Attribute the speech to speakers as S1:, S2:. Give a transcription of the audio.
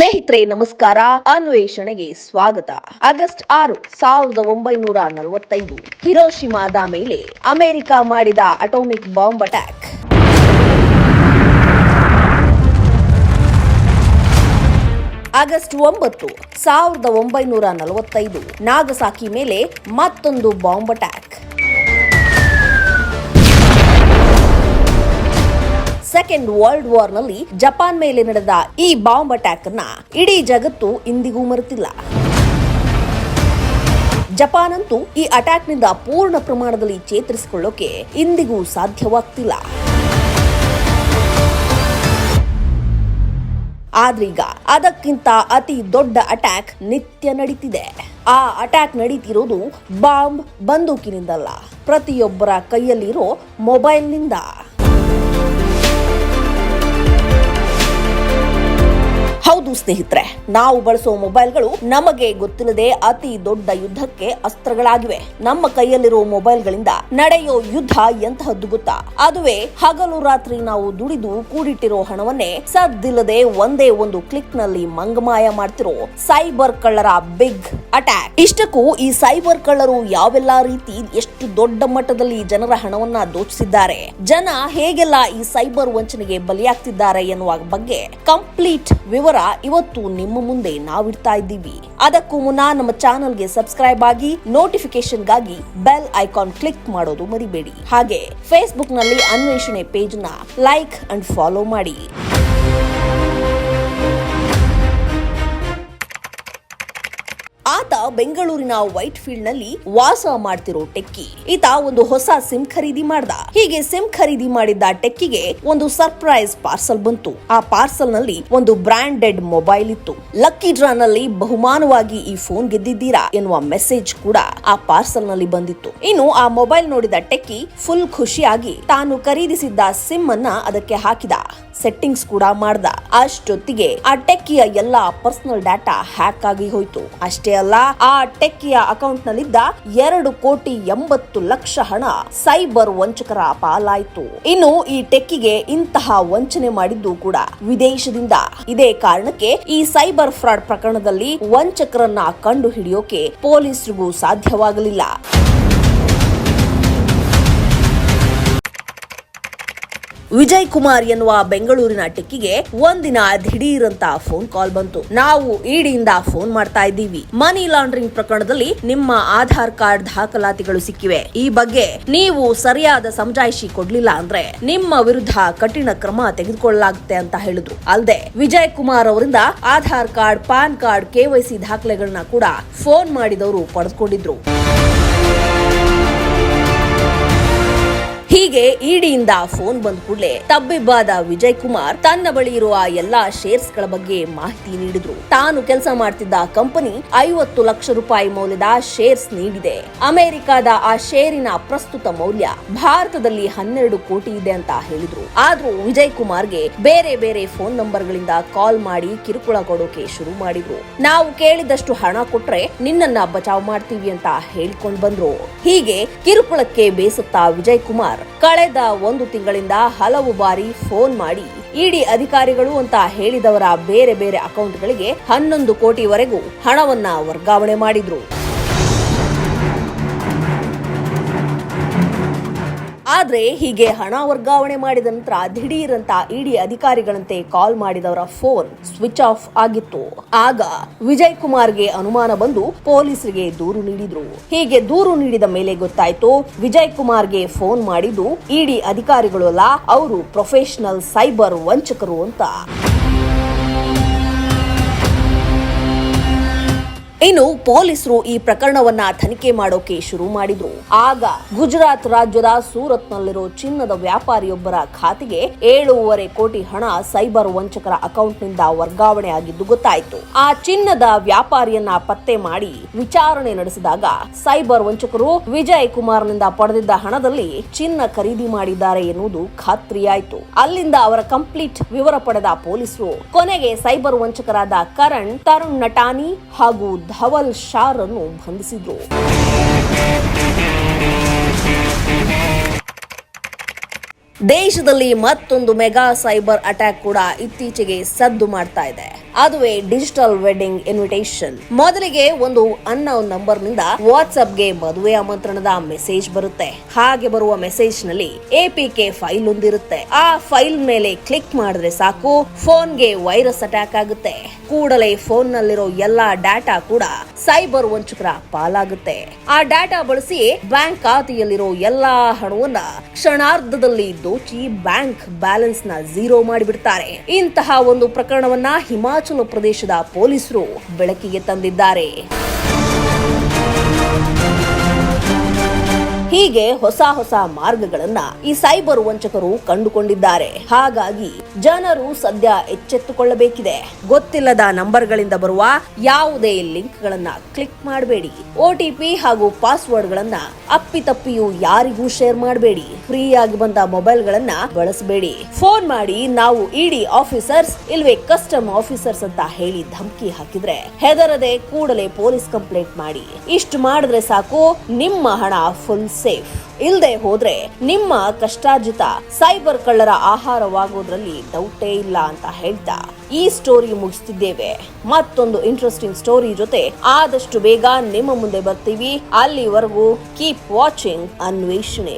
S1: ಸ್ನೇಹಿತರೆ, ನಮಸ್ಕಾರ. ಅನ್ವೇಷಣೆಗೆ ಸ್ವಾಗತ. ಆಗಸ್ಟ್ ಆರು, ಸಾವಿರದ ಒಂಬೈನೂರ ನಲವತ್ತೈದು. ಹಿರೋಶಿಮಾದ ಮೇಲೆ ಅಮೆರಿಕ ಮಾಡಿದ ಅಟೋಮಿಕ್ ಬಾಂಬ್ ಅಟ್ಯಾಕ್. ಆಗಸ್ಟ್ ಒಂಬತ್ತು, ಸಾವಿರದ ಒಂಬೈನೂರ ನಲವತ್ತೈದು. ನಾಗಸಾಕಿ ಮೇಲೆ ಮತ್ತೊಂದು ಬಾಂಬ್ ಅಟ್ಯಾಕ್. ಸೆಕೆಂಡ್ ವರ್ಲ್ಡ್ ವಾರ್ನಲ್ಲಿ ಜಪಾನ್ ಮೇಲೆ ನಡೆದ ಈ ಬಾಂಬ್ ಅಟ್ಯಾಕ್ ಅನ್ನ ಇಡೀ ಜಗತ್ತು ಇಂದಿಗೂ ಮರೆತಿಲ್ಲ. ಜಪಾನ್ ಅಂತೂ ಈ ಅಟ್ಯಾಕ್ನಿಂದ ಪೂರ್ಣ ಪ್ರಮಾಣದಲ್ಲಿ ಚೇತರಿಸಿಕೊಳ್ಳೋಕೆ ಇಂದಿಗೂ ಸಾಧ್ಯವಾಗ್ತಿಲ್ಲ. ಆದ್ರೀಗ ಅದಕ್ಕಿಂತ ಅತಿ ದೊಡ್ಡ ಅಟ್ಯಾಕ್ ನಿತ್ಯ ನಡೀತಿದೆ. ಆ ಅಟ್ಯಾಕ್ ನಡೀತಿರೋದು ಬಾಂಬ್ ಬಂದೂಕಿನಿಂದಲ್ಲ. ಪ್ರತಿಯೊಬ್ಬರ ಕೈಯಲ್ಲಿರೋ ಮೊಬೈಲ್ನಿಂದ ಹೌದು ಸ್ನೇಹಿತರೆ, ನಾವು ಬಳಸೋ ಮೊಬೈಲ್ಗಳು ನಮಗೆ ಗೊತ್ತಿಲ್ಲದೆ ಅತಿ ದೊಡ್ಡ ಯುದ್ಧಕ್ಕೆ ಅಸ್ತ್ರಗಳಾಗಿವೆ. ನಮ್ಮ ಕೈಯಲ್ಲಿರುವ ಮೊಬೈಲ್ಗಳಿಂದ ನಡೆಯೋ ಯುದ್ಧ ಎಂತಹದ್ದು ಗೊತ್ತಾ? ಅದುವೇ ಹಗಲು ರಾತ್ರಿ ನಾವು ದುಡಿದು ಕೂಡಿಟ್ಟಿರೋ ಹಣವನ್ನೇ ಸದ್ದಿಲ್ಲದೆ ಒಂದೇ ಒಂದು ಕ್ಲಿಕ್ನಲ್ಲಿ ಮಂಗಮಾಯ ಮಾಡ್ತಿರೋ ಸೈಬರ್ ಕಳ್ಳರ ಬಿಗ್ ಅಟ್ಯಾಕ್. ಇಷ್ಟಕ್ಕೂ ಈ ಸೈಬರ್ ಕಳ್ಳರು ಯಾವೆಲ್ಲಾ ರೀತಿ ಎಷ್ಟು ದೊಡ್ಡ ಮಟ್ಟದಲ್ಲಿ ಜನರ ಹಣವನ್ನ ದೋಚಿಸಿದ್ದಾರೆ? ಜನ ಹೇಗೆಲ್ಲ ಈ ಸೈಬರ್ ವಂಚನೆಗೆ ಬಲಿಯಾಗ್ತಿದ್ದಾರೆ ಎನ್ನುವ ಬಗ್ಗೆ ಕಂಪ್ಲೀಟ್ ವಿವರ ಇವತ್ತು ನಿಮ್ಮ ಮುಂದೆ ನಾವಿಡ್ತಾ ಇದ್ದೀವಿ. ಅದಕ್ಕೂ ಮುನ್ನ ನಮ್ಮ ಚಾನೆಲ್ಗೆ ಸಬ್ಸ್ಕ್ರೈಬ್ ಆಗಿ ನೋಟಿಫಿಕೇಶನ್ಗಾಗಿ ಬೆಲ್ ಐಕಾನ್ ಕ್ಲಿಕ್ ಮಾಡೋದು ಮರಿಬೇಡಿ. ಹಾಗೆ ಫೇಸ್ಬುಕ್ನಲ್ಲಿ ಅನ್ವೇಷಣೆ ಪೇಜ್ ಲೈಕ್ ಅಂಡ್ ಫಾಲೋ ಮಾಡಿ. ಬೆಂಗಳೂರಿನ ವೈಟ್ ಫೀಲ್ಡ್ನಲ್ಲಿ ವಾಸ ಮಾಡ್ತಿರೋ ಟೆಕ್ಕಿ. ಈತ ಒಂದು ಹೊಸ ಸಿಮ್ ಖರೀದಿ ಮಾಡ್ದ. ಹೀಗೆ ಸಿಮ್ ಖರೀದಿ ಮಾಡಿದ್ದ ಟೆಕ್ಕಿಗೆ ಒಂದು ಸರ್ಪ್ರೈಸ್ ಪಾರ್ಸಲ್ ಬಂತು. ಆ ಪಾರ್ಸಲ್ನಲ್ಲಿ ಒಂದು ಬ್ರಾಂಡೆಡ್ ಮೊಬೈಲ್ ಇತ್ತು. ಲಕ್ಕಿ ಡ್ರಾ ನಲ್ಲಿ ಬಹುಮಾನವಾಗಿ ಈ ಫೋನ್ ಗೆದ್ದಿದ್ದೀರಾ ಎನ್ನುವ ಮೆಸೇಜ್ ಕೂಡ ಆ ಪಾರ್ಸಲ್ನಲ್ಲಿ ಬಂದಿತ್ತು. ಇನ್ನು ಆ ಮೊಬೈಲ್ ನೋಡಿದ ಟೆಕ್ಕಿ ಫುಲ್ ಖುಷಿಯಾಗಿ ತಾನು ಖರೀದಿಸಿದ್ದ ಸಿಮ್ ಅನ್ನ ಅದಕ್ಕೆ ಹಾಕಿದ. ಸೆಟ್ಟಿಂಗ್ಸ್ ಕೂಡ ಮಾಡ್ದ. ಅಷ್ಟೊತ್ತಿಗೆ ಆ ಟೆಕ್ಕಿಯ ಎಲ್ಲಾ ಪರ್ಸನಲ್ ಡಾಟಾ ಹ್ಯಾಕ್ ಆಗಿ ಹೋಯ್ತು. ಅಷ್ಟೇ ಅಲ್ಲ ಟೆಕ್ಕಿಯ ಅಕೌಂಟ್ ನಲ್ಲಿದ್ದ ಎರಡು ಕೋಟಿ ಎಂಬತ್ತು ಲಕ್ಷ ಹಣ ಸೈಬರ್ ವಂಚಕರ ಪಾಲಾಯಿತು. ಇನ್ನು ಈ ಟೆಕ್ಕಿಗೆ ಇಂತಹ ವಂಚನೆ ಮಾಡಿದ್ದು ಕೂಡ ವಿದೇಶದಿಂದ. ಇದೇ ಕಾರಣಕ್ಕೆ ಈ ಸೈಬರ್ ಫ್ರಾಡ್ ಪ್ರಕರಣದಲ್ಲಿ ವಂಚಕರನ್ನ ಕಂಡು ಹಿಡಿಯೋಕೆ ಪೊಲೀಸರಿಗೂ ಸಾಧ್ಯವಾಗಲಿಲ್ಲ. ವಿಜಯ್ ಕುಮಾರ್ ಎನ್ನುವ ಬೆಂಗಳೂರಿನ ಟೆಕ್ಕಿಗೆ ಒಂದಿನ ದಿಢೀರಂತ ಫೋನ್ ಕಾಲ್ ಬಂತು. ನಾವು ಇಡಿಯಿಂದ ಫೋನ್ ಮಾಡ್ತಾ ಇದ್ದೀವಿ. ಮನಿ ಲಾಂಡ್ರಿಂಗ್ ಪ್ರಕರಣದಲ್ಲಿ ನಿಮ್ಮ ಆಧಾರ್ ಕಾರ್ಡ್ ದಾಖಲಾತಿಗಳು ಸಿಕ್ಕಿವೆ. ಈ ಬಗ್ಗೆ ನೀವು ಸರಿಯಾದ ಸಮಜಾಯಿಷಿ ಕೊಡ್ಲಿಲ್ಲ ಅಂದ್ರೆ ನಿಮ್ಮ ವಿರುದ್ಧ ಕಠಿಣ ಕ್ರಮ ತೆಗೆದುಕೊಳ್ಳಲಾಗುತ್ತೆ ಅಂತ ಹೇಳಿದ್ರು. ಅಲ್ಲದೆ ವಿಜಯ್ ಕುಮಾರ್ ಅವರಿಂದ Aadhaar card, PAN card KYC ದಾಖಲೆಗಳನ್ನ ಕೂಡ ಫೋನ್ ಮಾಡಿದವರು ಪಡೆದುಕೊಂಡಿದ್ರು. ಹೀಗೆ ಇಡಿಯಿಂದ ಫೋನ್ ಬಂದ ಕೂಡಲೇ ತಬ್ಬಿಬ್ಬಾದ ವಿಜಯ್ ಕುಮಾರ್ ತನ್ನ ಬಳಿ ಇರುವ ಎಲ್ಲಾ ಶೇರ್ಸ್ಗಳ ಬಗ್ಗೆ ಮಾಹಿತಿ ನೀಡಿದ್ರು. ತಾನು ಕೆಲಸ ಮಾಡ್ತಿದ್ದ ಕಂಪನಿ ಐವತ್ತು ಲಕ್ಷ ರೂಪಾಯಿ ಮೌಲ್ಯದ ಶೇರ್ಸ್ ನೀಡಿದೆ. ಅಮೆರಿಕಾದ ಆ ಶೇರಿನ ಪ್ರಸ್ತುತ ಮೌಲ್ಯ ಭಾರತದಲ್ಲಿ ಹನ್ನೆರಡು ಕೋಟಿ ಇದೆ ಅಂತ ಹೇಳಿದ್ರು. ಆದ್ರೂ ವಿಜಯ್ ಕುಮಾರ್ಗೆ ಬೇರೆ ಬೇರೆ ಫೋನ್ ನಂಬರ್ ಗಳಿಂದ ಕಾಲ್ ಮಾಡಿ ಕಿರುಕುಳ ಕೊಡೋಕೆ ಶುರು ಮಾಡಿದ್ರು. ನಾವು ಕೇಳಿದಷ್ಟು ಹಣ ಕೊಟ್ರೆ ನಿನ್ನನ್ನ ಬಚಾವ್ ಮಾಡ್ತೀವಿ ಅಂತ ಹೇಳ್ಕೊಂಡ್ ಬಂದ್ರು. ಹೀಗೆ ಕಿರುಕುಳಕ್ಕೆ ಬೇಸತ್ತ ವಿಜಯ್ ಕುಮಾರ್ ಕಳೆದ ಒಂದು ತಿಂಗಳಿಂದ ಹಲವು ಬಾರಿ ಫೋನ್ ಮಾಡಿ ಇಡಿ ಅಧಿಕಾರಿಗಳು ಅಂತ ಹೇಳಿದವರ ಬೇರೆ ಬೇರೆ ಅಕೌಂಟ್ಗಳಿಗೆ ಹನ್ನೊಂದು ಕೋಟಿವರೆಗೂ ಹಣವನ್ನ ವರ್ಗಾವಣೆ ಮಾಡಿದ್ರು. ಆದ್ರೆ ಹೀಗೆ ಹಣ ವರ್ಗಾವಣೆ ಮಾಡಿದ ನಂತರ ದಿಢೀರಂತ ಇಡಿ ಅಧಿಕಾರಿಗಳಂತೆ ಕಾಲ್ ಮಾಡಿದವರ ಫೋನ್ ಸ್ವಿಚ್ ಆಫ್ ಆಗಿತ್ತು. ಆಗ ವಿಜಯ್ ಕುಮಾರ್ಗೆ ಅನುಮಾನ ಬಂದು ಪೊಲೀಸರಿಗೆ ದೂರು ನೀಡಿದ್ರು. ಹೀಗೆ ದೂರು ನೀಡಿದ ಮೇಲೆ ಗೊತ್ತಾಯ್ತು ವಿಜಯ್ ಕುಮಾರ್ಗೆ ಫೋನ್ ಮಾಡಿದ್ದು ಇಡಿ ಅಧಿಕಾರಿಗಳು ಅಲ್ಲ ಅವರು ಪ್ರೊಫೆಷನಲ್ ಸೈಬರ್ ವಂಚಕರು ಅಂತ. ಇನ್ನು ಪೊಲೀಸರು ಈ ಪ್ರಕರಣವನ್ನ ತನಿಖೆ ಮಾಡೋಕೆ ಶುರು ಮಾಡಿದ್ರು. ಆಗ ಗುಜರಾತ್ ರಾಜ್ಯದ ಸೂರತ್ನಲ್ಲಿರೋ ಚಿನ್ನದ ವ್ಯಾಪಾರಿಯೊಬ್ಬರ ಖಾತೆಗೆ ಏಳೂವರೆ ಕೋಟಿ ಹಣ ಸೈಬರ್ ವಂಚಕರ ಅಕೌಂಟ್ನಿಂದ ವರ್ಗಾವಣೆ ಆಗಿದ್ದು ಗೊತ್ತಾಯಿತು. ಆ ಚಿನ್ನದ ವ್ಯಾಪಾರಿಯನ್ನ ಪತ್ತೆ ಮಾಡಿ ವಿಚಾರಣೆ ನಡೆಸಿದಾಗ ಸೈಬರ್ ವಂಚಕರು ವಿಜಯ್ ಕುಮಾರ್ನಿಂದ ಪಡೆದಿದ್ದ ಹಣದಲ್ಲಿ ಚಿನ್ನ ಖರೀದಿ ಮಾಡಿದ್ದಾರೆ ಎನ್ನುವುದು ಖಾತ್ರಿಯಾಯಿತು. ಅಲ್ಲಿಂದ ಅವರ ಕಂಪ್ಲೀಟ್ ವಿವರ ಪಡೆದ ಪೊಲೀಸರು, ಕೊನೆಗೆ ಸೈಬರ್ ವಂಚಕರಾದ ಕರಣ್, ತರುಣ್ ನಟಾನಿ ಹಾಗೂ ಧವಲ್ ಶಾರನ್ನು ಬಂಧಿಸಿದ್ರು. ದೇಶದಲ್ಲಿ ಮತ್ತೊಂದು ಮೆಗಾ ಸೈಬರ್ ಅಟ್ಯಾಕ್ ಕೂಡ ಇತ್ತೀಚೆಗೆ ಸದ್ದು ಮಾಡ್ತಾ ಇದೆ. ಅದುವೇ ಡಿಜಿಟಲ್ ವೆಡ್ಡಿಂಗ್ ಇನ್ವಿಟೇಷನ್ ಮೊದಲಿಗೆ ಒಂದು ಅನ್ನ ನಂಬರ್ನಿಂದ ವಾಟ್ಸ್ಆಪ್ಗೆ ಮದುವೆ ಆಮಂತ್ರಣದ ಮೆಸೇಜ್ ಬರುತ್ತೆ. ಹಾಗೆ ಬರುವ ಮೆಸೇಜ್ನಲ್ಲಿ ಎಪಿಕೆ ಫೈಲ್ ಒಂದಿರುತ್ತೆ. ಆ ಫೈಲ್ ಮೇಲೆ ಕ್ಲಿಕ್ ಮಾಡಿದ್ರೆ ಸಾಕು ಫೋನ್ಗೆ ವೈರಸ್ ಅಟ್ಯಾಕ್ ಆಗುತ್ತೆ. ಕೂಡಲೇ ಫೋನ್ ನಲ್ಲಿರೋ ಎಲ್ಲಾ ಡಾಟಾ ಕೂಡ ಸೈಬರ್ ವಂಚಕರ ಪಾಲಾಗುತ್ತೆ. ಆ ಡಾಟಾ ಬಳಸಿ ಬ್ಯಾಂಕ್ ಖಾತೆಯಲ್ಲಿರೋ ಎಲ್ಲಾ ಹಣವನ್ನ ಕ್ಷಣಾರ್ಧದಲ್ಲಿ ದೋಚಿ ಬ್ಯಾಂಕ್ ಬ್ಯಾಲೆನ್ಸ್ನ ಝೀರೋ ಮಾಡಿಬಿಡ್ತಾರೆ. ಇಂತಹ ಒಂದು ಪ್ರಕರಣವನ್ನ ಹಿಮಾಚಲ ಪ್ರದೇಶದ ಪೊಲೀಸರು ಬೆಳಕಿಗೆ ತಂದಿದ್ದಾರೆ. ಹೀಗೆ ಹೊಸ ಹೊಸ ಮಾರ್ಗಗಳನ್ನ ಈ ಸೈಬರ್ ವಂಚಕರು ಕಂಡುಕೊಂಡಿದ್ದಾರೆ. ಹಾಗಾಗಿ ಜನರು ಸದ್ಯ ಎಚ್ಚೆತ್ತುಕೊಳ್ಳಬೇಕಿದೆ. ಗೊತ್ತಿಲ್ಲದ ನಂಬರ್ಗಳಿಂದ ಬರುವ ಯಾವುದೇ ಲಿಂಕ್ ಗಳನ್ನ ಕ್ಲಿಕ್ ಮಾಡಬೇಡಿ. ಒಟಿಪಿ ಹಾಗೂ ಪಾಸ್ವರ್ಡ್ ಗಳನ್ನ ಅಪ್ಪಿತಪ್ಪಿಯೂ ಯಾರಿಗೂ ಶೇರ್ ಮಾಡಬೇಡಿ. ಫ್ರೀ ಆಗಿ ಬಂದ ಮೊಬೈಲ್ ಗಳನ್ನ ಬಳಸಬೇಡಿ. ಫೋನ್ ಮಾಡಿ ನಾವು ಇಡಿ ಆಫೀಸರ್ಸ್ ಇಲ್ವೇ ಕಸ್ಟಮ್ ಆಫೀಸರ್ಸ್ ಅಂತ ಹೇಳಿ ಧಮಕಿ ಹಾಕಿದ್ರೆ ಹೆದರದೆ ಕೂಡಲೇ ಪೊಲೀಸ್ ಕಂಪ್ಲೇಂಟ್ ಮಾಡಿ. ಇಷ್ಟು ಮಾಡಿದ್ರೆ ಸಾಕು, ನಿಮ್ಮ ಹಣ ಫುಲ್ ಸೇಫ್ ಇಲ್ಲದೆ ಹೋದ್ರೆ ನಿಮ್ಮ ಕಷ್ಟಾರ್ಜಿತ ಸೈಬರ್ ಕಳ್ಳರ ಆಹಾರವಾಗೋದ್ರಲ್ಲಿ ಡೌಟೇ ಇಲ್ಲ ಅಂತ ಹೇಳ್ತಾ ಈ ಸ್ಟೋರಿ ಮುಗಿಸ್ತಿದ್ದೇವೆ. ಮತ್ತೊಂದು ಇಂಟ್ರೆಸ್ಟಿಂಗ್ ಸ್ಟೋರಿ ಜೊತೆ ಆದಷ್ಟು ಬೇಗ ನಿಮ್ಮ ಮುಂದೆ ಬರ್ತೀವಿ. ಅಲ್ಲಿವರೆಗೂ ಕೀಪ್ ವಾಚಿಂಗ್ ಅನ್ವೇಷಣೆ.